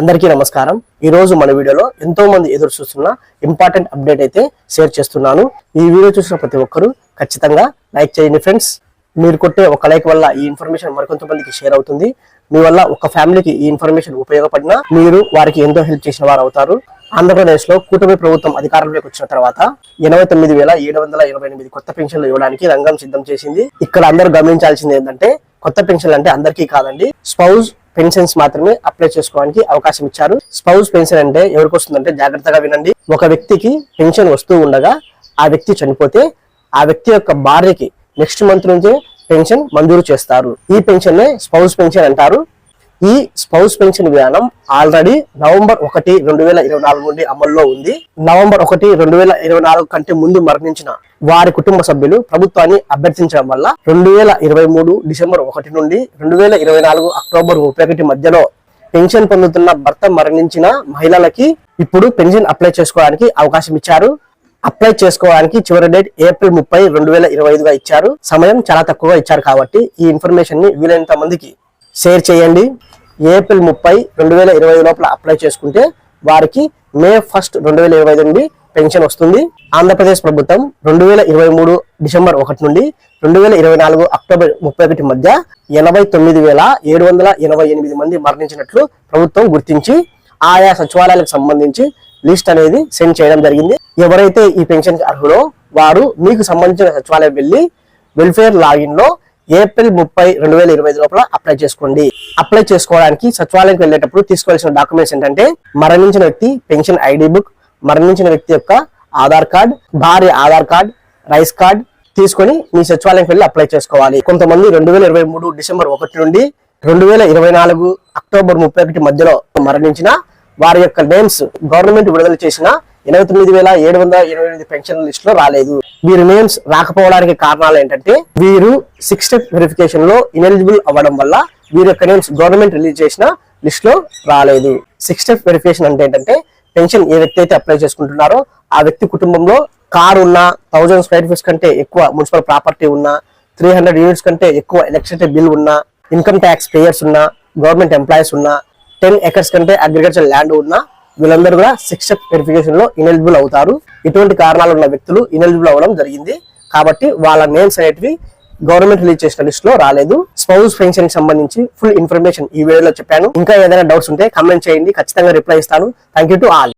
అందరికీ నమస్కారం. ఈ రోజు మన వీడియోలో ఎంతో మంది ఎదురు చూస్తున్న ఇంపార్టెంట్ అప్డేట్ అయితే షేర్ చేస్తున్నాను. ఈ వీడియో చూసిన ప్రతి ఒక్కరూ ఖచ్చితంగా లైక్ చేయండి ఫ్రెండ్స్. మీరు కొట్టే ఒక లైక్ వల్ల ఈ ఇన్ఫర్మేషన్ మరికొంతమందికి షేర్ అవుతుంది. మీ వల్ల ఒక ఫ్యామిలీకి ఈ ఇన్ఫర్మేషన్ ఉపయోగపడినా మీరు వారికి ఎంతో హెల్ప్ చేసిన వారు అవుతారు. ఆంధ్రప్రదేశ్లో కూటమి ప్రభుత్వం అధికారంలోకి వచ్చిన తర్వాత ఎనభై తొమ్మిది వేల ఏడు వందల ఇరవై ఎనిమిది కొత్త పెన్షన్లు ఇవ్వడానికి రంగం సిద్ధం చేసింది. ఇక్కడ అందరూ గమనించాల్సింది ఏంటంటే కొత్త పెన్షన్లు అంటే అందరికీ కాదండి. స్పౌజ్ పెన్షన్స్ మాత్రమే అప్లై చేసుకోవడానికి అవకాశం ఇచ్చారు. స్పౌస్ పెన్షన్ అంటే ఎవరికి వస్తుందంటే జాగ్రత్తగా వినండి. ఒక వ్యక్తికి పెన్షన్ వస్తూ ఉండగా ఆ వ్యక్తి చనిపోతే ఆ వ్యక్తి యొక్క భార్యకి నెక్స్ట్ మంత్ నుంచే పెన్షన్ మంజూరు చేస్తారు. ఈ పెన్షన్ నే స్పౌస్ పెన్షన్ అంటారు. ఈ స్పౌస్ పెన్షన్ విధానం ఆల్రెడీ నవంబర్ ఒకటి రెండు వేల ఇరవై నాలుగు నుండి అమల్లో ఉంది. నవంబర్ ఒకటి రెండు వేల ఇరవై నాలుగు కంటే ముందు మరణించిన వారి కుటుంబ సభ్యులు ప్రభుత్వాన్ని అభ్యర్థించడం వల్ల రెండు వేల ఇరవై మూడు డిసెంబర్ ఒకటి నుండి రెండు వేల ఇరవై నాలుగు అక్టోబర్ ముప్పై ఒకటి మధ్యలో పెన్షన్ పొందుతున్న భర్త మరణించిన మహిళలకి ఇప్పుడు పెన్షన్ అప్లై చేసుకోవడానికి అవకాశం ఇచ్చారు. అప్లై చేసుకోవడానికి చివరి డేట్ ఏప్రిల్ ముప్పై రెండు వేల ఇరవై ఐదుగా ఇచ్చారు. సమయం చాలా తక్కువగా ఇచ్చారు కాబట్టి ఈ ఇన్ఫర్మేషన్ని వీలైనంత మందికి షేర్ చేయండి. ఏప్రిల్ ముప్పై రెండు వేల ఇరవై లోపల అప్లై చేసుకుంటే వారికి మే ఫస్ట్ రెండు వేల ఇరవై నుండి పెన్షన్ వస్తుంది. ఆంధ్రప్రదేశ్ ప్రభుత్వం రెండు వేల ఇరవై మూడు డిసెంబర్ ఒకటి నుండి రెండు వేల ఇరవై నాలుగు అక్టోబర్ ముప్పై ఒకటి మధ్య ఎనభై తొమ్మిది వేల ఏడు వందల ఎనభై ఎనిమిది మంది మరణించినట్లు ప్రభుత్వం గుర్తించి ఆయా సచివాలయాలకు సంబంధించి లిస్ట్ అనేది సెండ్ చేయడం జరిగింది. ఎవరైతే ఈ పెన్షన్ అర్హులో వారు మీకు సంబంధించిన సచివాలయం వెళ్ళి వెల్ఫేర్ లాగిన్లో ఏప్రిల్ ముప్పై రెండు వేల ఇరవై ఐదు లోపల అప్లై చేసుకోండి. అప్లై చేసుకోవడానికి సచివాలయంకి వెళ్ళేటప్పుడు తీసుకోవాల్సిన డాక్యుమెంట్స్ ఏంటంటే మరణించిన వ్యక్తి పెన్షన్ ఐడి బుక్ మరణించిన వ్యక్తి యొక్క ఆధార్ కార్డ్ భార్య ఆధార్ కార్డ్ రైస్ కార్డ్ తీసుకొని మీ సచివాలయంకి వెళ్ళి అప్లై చేసుకోవాలి. కొంతమంది రెండు వేల ఇరవై మూడు డిసెంబర్ ఒకటి నుండి రెండు వేల ఇరవై నాలుగు అక్టోబర్ ముప్పై ఒకటి మధ్యలో మరణించిన వారి యొక్క నేమ్స్ గవర్నమెంట్ విడుదల చేసిన ఎనభై తొమ్మిది వేల ఏడు వందల ఇరవై ఎనిమిది పెన్షన్ లిస్ట్లో రాలేదు. వీరి నేమ్స్ రాకపోవడానికి కారణాలు ఏంటంటే వీరు సిక్స్ స్టెప్ వెరిఫికేషన్లో ఇనెలిజిబుల్ అవ్వడం వల్ల వీరి యొక్క నేమ్స్ గవర్నమెంట్ రిలీజ్ చేసిన లిస్ట్లో రాలేదు. సిక్స్ స్టెప్ వెరిఫికేషన్ అంటే ఏంటంటే పెన్షన్ ఏ వ్యక్తి అయితే అప్లై చేసుకుంటున్నారో ఆ వ్యక్తి కుటుంబంలో కారు ఉన్న థౌజండ్ స్క్వేర్ ఫీట్స్ కంటే ఎక్కువ మున్సిపల్ ప్రాపర్టీ ఉన్నా త్రీ హండ్రెడ్ యూనిట్స్ కంటే ఎక్కువ ఎలక్ట్రిసిటీ బిల్ ఉన్న ఇన్కమ్ ట్యాక్స్ పేయర్స్ ఉన్న గవర్నమెంట్ ఎంప్లాయీస్ ఉన్నా టెన్ ఎకర్స్ కంటే అగ్రికల్చర్ ల్యాండ్ ఉన్నా వీళ్ళందరూ కూడా శిక్షక్ వెరిఫికేషన్లో ఇనెలిజిబుల్ అవుతారు. ఇటువంటి కారణాలు ఉన్న వ్యక్తులు ఇనెలిజిబుల్ అవ్వడం జరిగింది. కాబట్టి వాళ్ళ నేమ్స్ అనేటివి గవర్నమెంట్ రిలీజ్ చేసిన లిస్ట్లో రాలేదు. స్పౌస్ పెన్షన్కి సంబంధించి ఫుల్ ఇన్ఫర్మేషన్ ఈ వీడియోలో చెప్పాను. ఇంకా ఏదైనా డౌట్స్ ఉంటే కమెంట్ చేయండి. ఖచ్చితంగా రిప్లై ఇస్తాను. Thank you to all